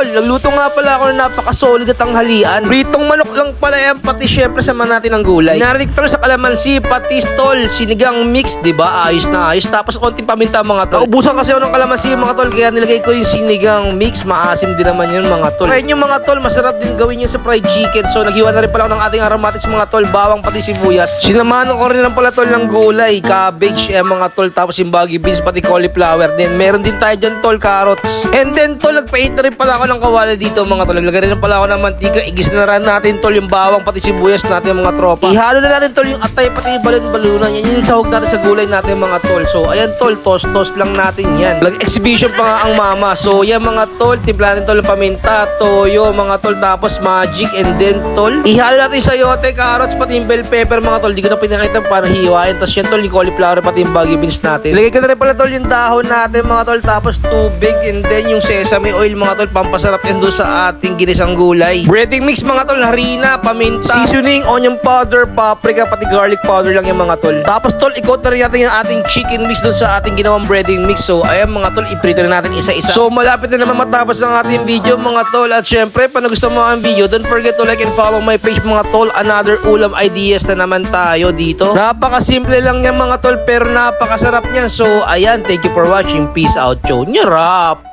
tol, nagluto nga pala ako ng napaka-solid at tanghalian. Pritong manok lang pala yan, pati syempre sama natin ng gulay. Narinig tol sa kalamansi, pati tol, sinigang mix, di ba? Ayos na ayos. Tapos konting paminta mga tol. Naubusan kasi ako ng kalamansi mga tol, kaya nilagay ko yung sinigang mix. Maasim din naman yun mga tol. Try nyo mga tol, masarap din gawin yun sa fried chicken. So naghiwa na rin pala ako ng ating aromatics mga tol, bawang pati sibuyas. Sinamahan ko rin lang pala tol ng gulay, cabbage, eh mga tol, tapos yung baggy beans, pati cauliflower. Then meron din tayo dyan tol, carrots. And then tol, nagpaint na rin pala ako ng kawali dito mga tol. Naglagay rin pala ako ng mantika. Igis na rin natin tol yung bawang pati sibuyas natin mga tropa. Ihalo na natin tol yung atay pati yung balon-balunan. Yan yung sahog natin sa gulay natin mga tol. So ayan tol, toast-toast lang natin yan. Lag exhibition pa nga ang mama. So yan mga tol, timpla natin tol paminta, toyo mga tol, tapos magic and then tol. Ihalo natin yung sayote, carrots, pati yung bell pepper mga tol. Di ko na pinakita para hiwain. Tapos yan tol, yung cauliflower pati yung baggy beans natin. Ilagay ko na rin pala tol yung dahon natin mga tol, tapos tubig and then yung sesame oil mga tol, pampasarap yan doon sa ating ginisang gulay. Breading mix mga tol, harina, paminta, seasoning, onion powder, paprika, pati garlic powder lang yung mga tol. Tapos tol, ikot na rin natin yung ating chicken mix doon sa ating ginawang breading mix. So ayan mga tol, iprito na natin isa-isa. So malapit na naman matapos ang ating video mga tol. At syempre, pag nagustuhan mo ang video, don't forget to like and follow my page mga tol. Another ulam ideas na naman tayo dito. Napakasimple lang yan mga tol, pero napakasarap niyan. So ayan, thank you for watching. Peace out, show. Nyarap!